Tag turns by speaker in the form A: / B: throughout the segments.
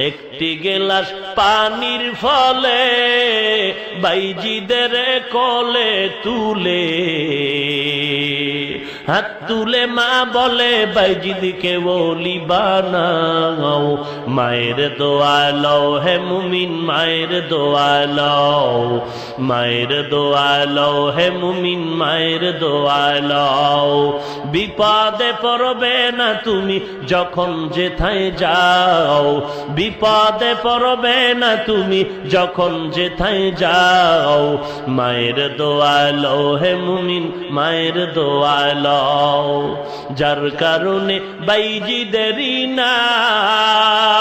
A: একটি গেলাস পানির ফলে বাইজিদের কলে তুলে হাত তুলে মা বলে বাইজিদকে বলি বানাও। মায়ের দোয়া লও হে মুমিন, মায়ের দোয়া লও। মায়ের দোয়া লও হে মুমিন, মায়ের দোয়া লও। বিপদে পড়বে না তুমি যখন যেথায় যাও। বিপদে পড়বে না তুমি যখন যেথায় যাও। মায়ের দোয়া লও হে মুমিন, মায়ের দোয়া লও। যার কারণে বাইজিদেরই নাম।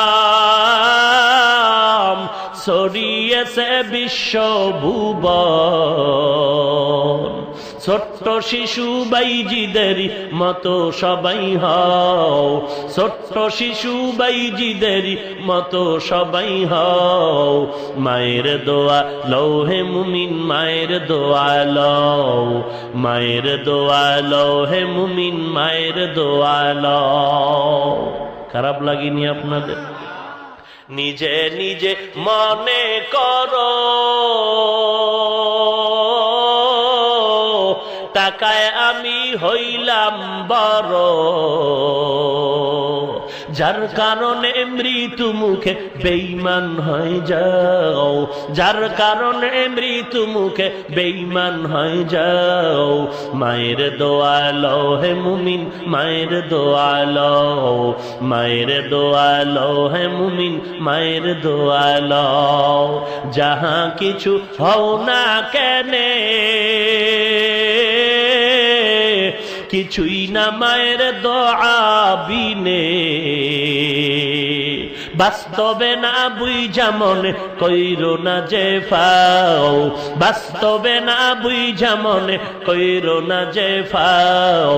A: ছড়িয়েছে বিশ্ব ভুবন। ছোট্ট শিশু বাইজিদের মতো সবাই হও। ছোট্ট শিশু বাইজিদের মতো সবাই হও। মায়ের দোয়া লৌহে মুমিন, মায়ের দোয়া লও। মায়ের দোয়া লৌহে মুমিন, মায়ের দোয়া লও। খারাপ লাগেনি আপনাদের? নিজে নিজে মনে করো। টাকায় আমি হইলাম বড়। যার কারণে মৃত্যু মুখে বেইমান হয়ে যাও। যার কারণে মৃত্যু মুখে বেইমান হয়ে যাও। মায়ের দোয়ালো হে মুমিন, মায়ের দোয়ালো মায়ের দোয়ালো হে মুমিন, মায়ের দোয়ালো যাহা কিছু হও না কেনে কিছুই না মায়ের দিনে বাস্তবে না বুঝা মনে কইর না যে ফাও। বাস্তবে না বুঝা মনে কইর না যে ফাও।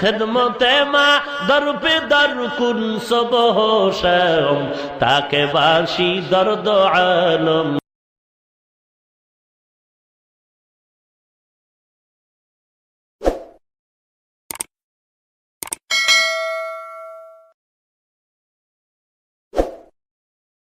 A: খেদমতে দরপে দর কুন সব হোসম তাকে বাসি দর্দ আলম।